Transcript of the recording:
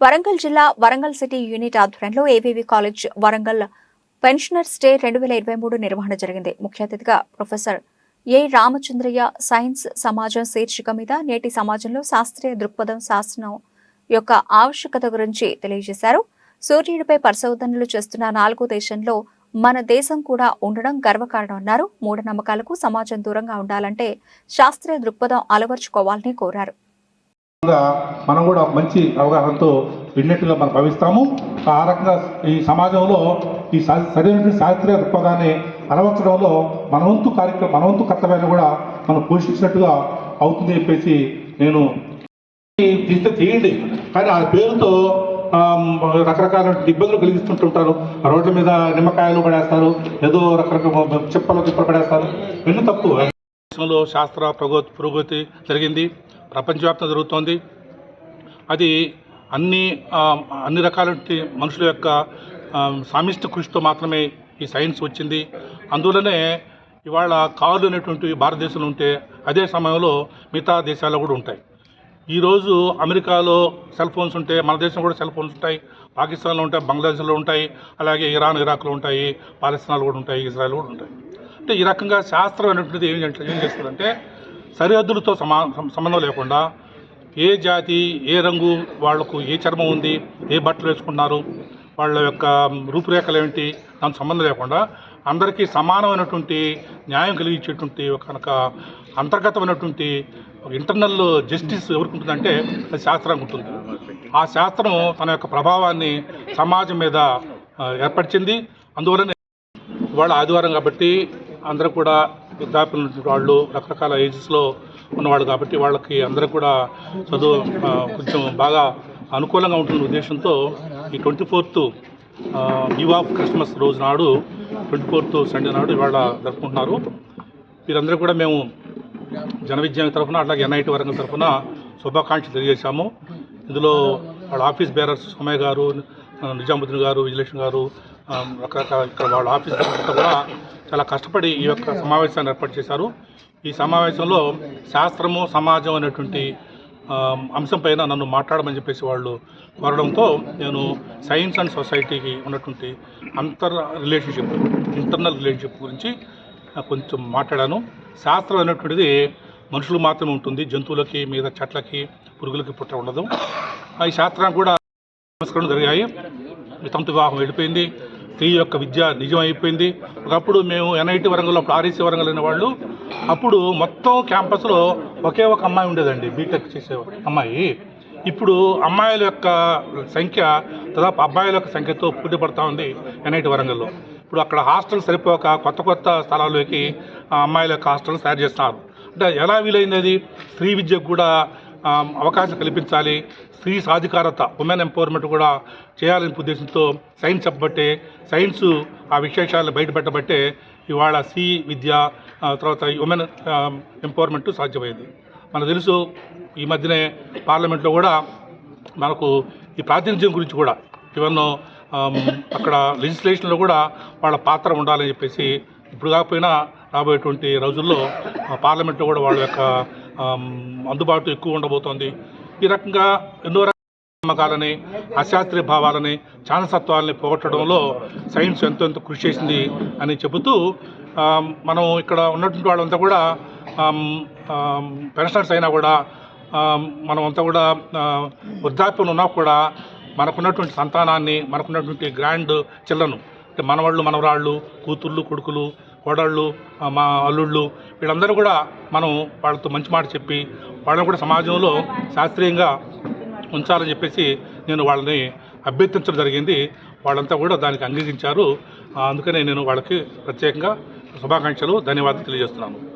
వరంగల్ జిల్లా Warangal city unit ఆధ్వర్యంలో AVV college Warangal pensioners day రెండు వేల ఇరవై మూడు నిర్వహణ జరిగింది. ముఖ్య అతిథిగా ప్రొఫెసర్ ఏ రామచంద్రయ్య సైన్స్ సమాజం శీర్షిక మీద నేటి సమాజంలో శాస్త్రీయ దృక్పథం శాస్త్రం యొక్క ఆవశ్యకత గురించి తెలియజేశారు. సూర్యుడిపై పరిశోధనలు చేస్తున్న నాలుగో దేశంలో మన దేశం కూడా ఉండడం గర్వకారణమన్నారు మూఢనమ్మకాలకు సమాజం దూరంగా ఉండాలంటే శాస్త్రీయ దృక్పథం అలవర్చుకోవాలని కోరారు. మనం కూడా మంచి అవగాహనతో విన్నట్టుగా మనం భావిస్తాము. ఆ రకంగా ఈ సమాజంలో ఈ సరైన శాస్త్రీయ దృక్పథాన్ని అలవర్చడంలో మనవంతు కార్యక్రమం మనవంతు కర్తవ్యాన్ని కూడా మనం పోషించినట్టుగా అవుతుంది చెప్పేసి నేను తీస్తే చేయండి కానీ ఆ పేరుతో రకరకాల ఇబ్బందులు కలిగిస్తుంటుంటారు ఆ రోడ్ల మీద నిమ్మకాయలు పడేస్తారు ఏదో రకరకాల చెప్పలు తిప్పలు పడేస్తారు. ఇవన్నీ తప్పు. దేశంలో శాస్త్ర ప్రగతి పురోగతి జరిగింది. ప్రపంచవ్యాప్తంగా జరుగుతోంది. అది అన్ని అన్ని రకాల మనుషుల యొక్క ఆ, కృషితో మాత్రమే ఈ సైన్స్ వచ్చింది. అందువలనే ఇవాళ కార్లు అనేటువంటి భారతదేశంలో ఉంటే అదే సమయంలో మిగతా దేశాల్లో కూడా ఉంటాయి. ఈరోజు అమెరికాలో సెల్ ఫోన్స్ ఉంటే మన దేశంలో కూడా సెల్ ఫోన్స్ ఉంటాయి పాకిస్తాన్లో ఉంటాయి బంగ్లాదేశ్లో ఉంటాయి అలాగే ఇరాన్ ఇరాక్లో ఉంటాయి పాలస్తీనాలు కూడా ఉంటాయి ఇజ్రాయెల్ కూడా ఉంటాయి. అంటే ఈ రకంగా శాస్త్రం అనేటువంటిది ఏం ఏం చేస్తుందంటే సరిహద్దులతో సమా సంబంధం లేకుండా ఏ జాతి ఏ రంగు వాళ్ళకు ఏ చర్మం ఉంది ఏ బట్టలు వేసుకున్నారు వాళ్ళ యొక్క రూపురేఖలు ఏమిటి దానికి సంబంధం లేకుండా అందరికీ సమానమైనటువంటి న్యాయం కలిగించేటువంటి కనుక అంతర్గతమైనటువంటి ఇంటర్నల్ జస్టిస్ ఎవరికి ఉంటుందంటే అది శాస్త్రానికి ఉంటుంది. ఆ శాస్త్రం తన యొక్క ప్రభావాన్ని సమాజం మీద ఏర్పరిచింది. అందువలన వాళ్ళ ఆదివారం కాబట్టి అందరూ కూడా వృద్ధాప్యులు వాళ్ళు రకరకాల ఏజెస్లో ఉన్నవాళ్ళు కాబట్టి వాళ్ళకి అందరూ కూడా చదువు కొంచెం బాగా అనుకూలంగా ఉంటున్న ఉద్దేశంతో ఈ twenty fourth eve of Christmas రోజు నాడు ట్వంటీ ఫోర్త్ సండే నాడు ఇవాళ జరుపుకుంటున్నారు. వీరందరూ కూడా మేము జన విజ్ఞాన తరఫున అట్లాగే ఎన్ఐటి వర్గం తరఫున శుభాకాంక్షలు తెలియజేశాము. ఇందులో వాళ్ళ ఆఫీస్ బేరర్స్ సోమయ్య గారు నిజాముద్దీన్ గారు విజయలక్ష్మి గారు రకరకాల ఇక్కడ వాళ్ళ ఆఫీస్ కూడా చాలా కష్టపడి ఈ యొక్క సమావేశాన్ని ఏర్పాటు చేశారు. ఈ సమావేశంలో శాస్త్రము సమాజం అనేటువంటి అంశంపైన నన్ను మాట్లాడమని చెప్పేసి వాళ్ళు కోరడంతో నేను సైన్స్ అండ్ సొసైటీకి ఉన్నటువంటి అంతర్ రిలేషన్షిప్ ఇంటర్నల్ రిలేషన్షిప్ గురించి కొంచెం మాట్లాడాను. శాస్త్రం అనేటువంటిది మనుషులు మాత్రమే ఉంటుంది జంతువులకి మీద చెట్లకి పురుగులకి పుట్ట ఉండదు. ఆ, ఈ శాస్త్రానికి కూడా సంస్కరణలు జరిగాయి. తంతు వివాహం వెళ్ళిపోయింది. స్త్రీ యొక్క విద్య నిజం అయిపోయింది ఒకప్పుడు మేము ఎన్ఐటి వరంగల్లో అప్పుడు ఆర్ఈసీ వరంగల్ అనే వాళ్ళు అప్పుడు మొత్తం క్యాంపస్లో ఒకే ఒక అమ్మాయి ఉండేదండి బీటెక్ చేసే అమ్మాయి. ఇప్పుడు అమ్మాయిల యొక్క సంఖ్య దాదాపు అబ్బాయిల యొక్క సంఖ్యతో పోటీ పడతా ఉంది ఎన్ఐటి వరంగల్లో. ఇప్పుడు అక్కడ హాస్టల్ సరిపోక కొత్త కొత్త స్థలాల్లోకి అమ్మాయిల యొక్క హాస్టల్ తయారు చేస్తున్నారు అంటే ఎలా వీలైంది అది? స్త్రీ విద్యకు కూడా అవకాశం కల్పించాలి. స్త్రీ సాధికారత ఉమెన్ ఎంపవర్మెంట్ కూడా చేయాలనే ఉద్దేశంతో సైన్స్ చెప్పబట్టే సైన్స్ ఆ విశేషాలను బయటపెట్టబట్టే ఇవాళ సి విద్య తర్వాత ఉమెన్ ఎంపవర్మెంట్ సాధ్యమైంది. మనకు తెలుసు ఈ మధ్యనే పార్లమెంట్లో కూడా మనకు ఈ ప్రాతినిధ్యం గురించి కూడా ఇవన్నో అక్కడ లెజిస్లేషన్లో కూడా వాళ్ళ పాత్ర ఉండాలని చెప్పేసి ఇప్పుడు కాకపోయినా రాబోయేటువంటి రోజుల్లో పార్లమెంట్లో కూడా వాళ్ళ యొక్క అందుబాటు ఎక్కువ ఉండబోతోంది. ఈ రకంగా ఎన్నో నమ్మకాలని అశాస్త్రీయ భావాలని చానసత్వాలని పోగొట్టడంలో సైన్స్ ఎంతో ఎంతో కృషి చేసింది అని చెబుతూ మనం ఇక్కడ ఉన్నటువంటి వాళ్ళంతా కూడా పెన్షనర్స్ అయినా కూడా మనమంతా కూడా వృద్ధాప్యం ఉన్నా కూడా మనకున్నటువంటి సంతానాన్ని మనకున్నటువంటి గ్రాండ్ చిల్లను అంటే మనవాళ్ళు మనవరాళ్ళు కూతుళ్ళు కొడుకులు కోడళ్ళు మా అల్లుళ్ళు వీళ్ళందరూ కూడా మనం వాళ్ళతో మంచి మాట చెప్పి వాళ్ళని కూడా సమాజంలో శాస్త్రీయంగా ఉంచాలని చెప్పేసి నేను వాళ్ళని అభ్యర్థించడం జరిగింది. వాళ్ళంతా కూడా దానికి అంగీకరించారు. అందుకనే నేను వాళ్ళకి ప్రత్యేకంగా శుభాకాంక్షలు ధన్యవాదాలు తెలియజేస్తున్నాను.